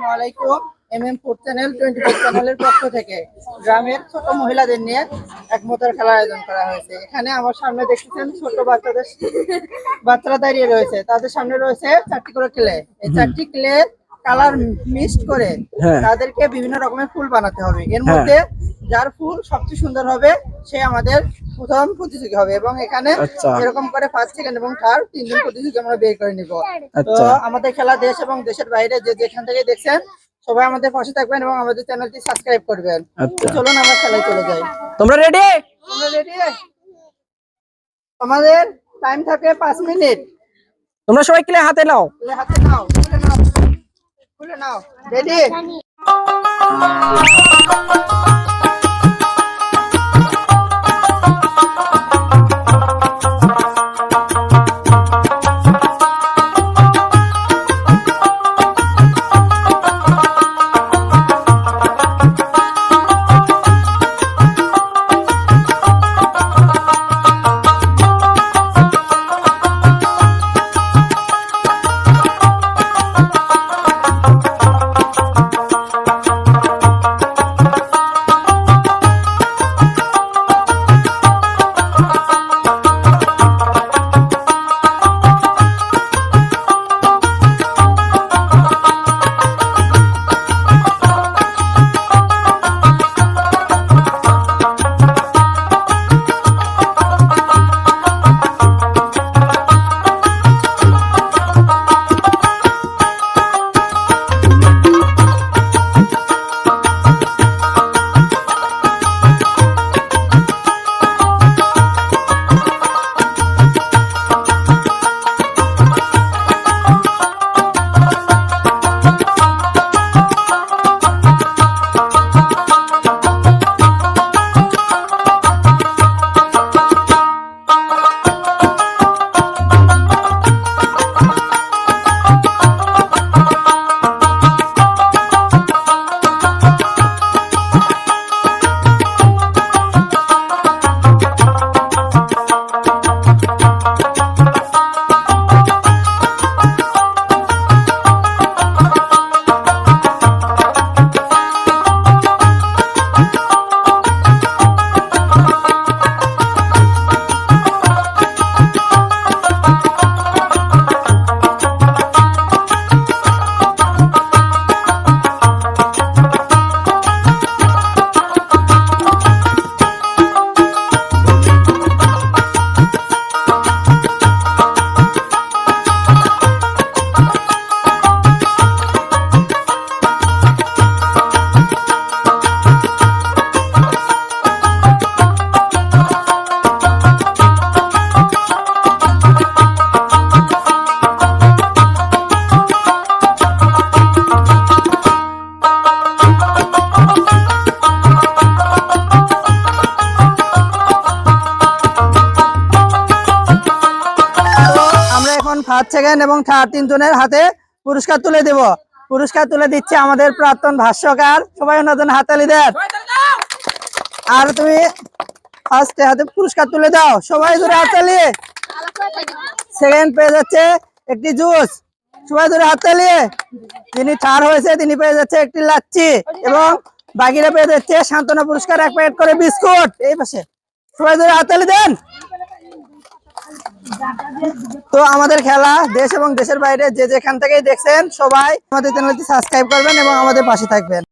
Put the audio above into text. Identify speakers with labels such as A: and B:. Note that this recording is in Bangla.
A: আসসালামু আলাইকুম M M four channel twenty four চ্যানেলের পক্ষ থেকে। গ্রামের ছোট মহিলাদের নিয়ে এক মোতার খেলার আয়োজন করা হয়েছে। এখানে আমার সামনে দেখতেছেন ছোট বাচ্চাদের বাচ্চারা দাঁড়িয়ে রয়েছে। তাদের সামনে রয়েছে চারটি করে ক্লে। এই চারটি ক্লে কালার মিক্সড করে
B: হ্যাঁ।
A: তাদেরকে বিভিন্ন রকমের ফুল বানাতে হবে। এর
B: হ্যাঁ।
A: মধ্যে যার ফুল সবচেয়ে সুন্দর হবে সে আমাদের প্রথম প্রতিযোগী হবে এবং এখানে
B: আচ্ছা।
A: এরকম করে ফার্স্ট সেকেন্ড এবং থার্ড তিনজন প্রতিযোগী আমরা বের করে নিব। তো
B: আচ্ছা
A: আমাদের খেলা দেশ এবং দেশের বাইরে যে যেখান থেকে দেখছেন সবাই আমাদের পাশে থাকবেন এবং আমাদের চ্যানেলটি সাবস্ক্রাইব করবেন। তো
B: আচ্ছা
A: চলুন আমরা খেলায় চলে যাই।
B: তোমরা রেডি
A: তোমরা রেডি আমাদের টাইম থাকে পাঁচ মিনিট।
B: তোমরা সবাই ক্লে হাতে নাও।
A: হাতে নাও। নাও রেডি? ফার্স্ট সেকেন্ড এবং থার্ড তিনজনের হাতে পুরস্কার তুলে দেব। পুরস্কার তুলে দিচ্ছে আমাদের প্রাক্তন ভাষ্যকার সবাই হাতালি দেন আর তুমি ফার্স্টে হাতে পুরস্কার তুলে দাও। সবাই ধরে হাতালি। সেকেন্ড পেয়ে যাচ্ছে একটি জুস। সবাই ধরে হাতালি। যিনি থার্ড হয়েছে, তিনি পেয়ে যাচ্ছে একটি লাচ্ছি এবং বাকিরা পেয়ে যাচ্ছে সান্ত্বনা পুরস্কার। এক প্যাকেট করে বিস্কুট। এই পাশে। সবাই ধরে হাতালি দেন। তো আমাদের খেলা দেশ এবং দেশের বাইরে যে যেখান থেকেই দেখছেন সবাই আমাদের চ্যানেলটি সাবস্ক্রাইব করবেন এবং আমাদের পাশে থাকবেন।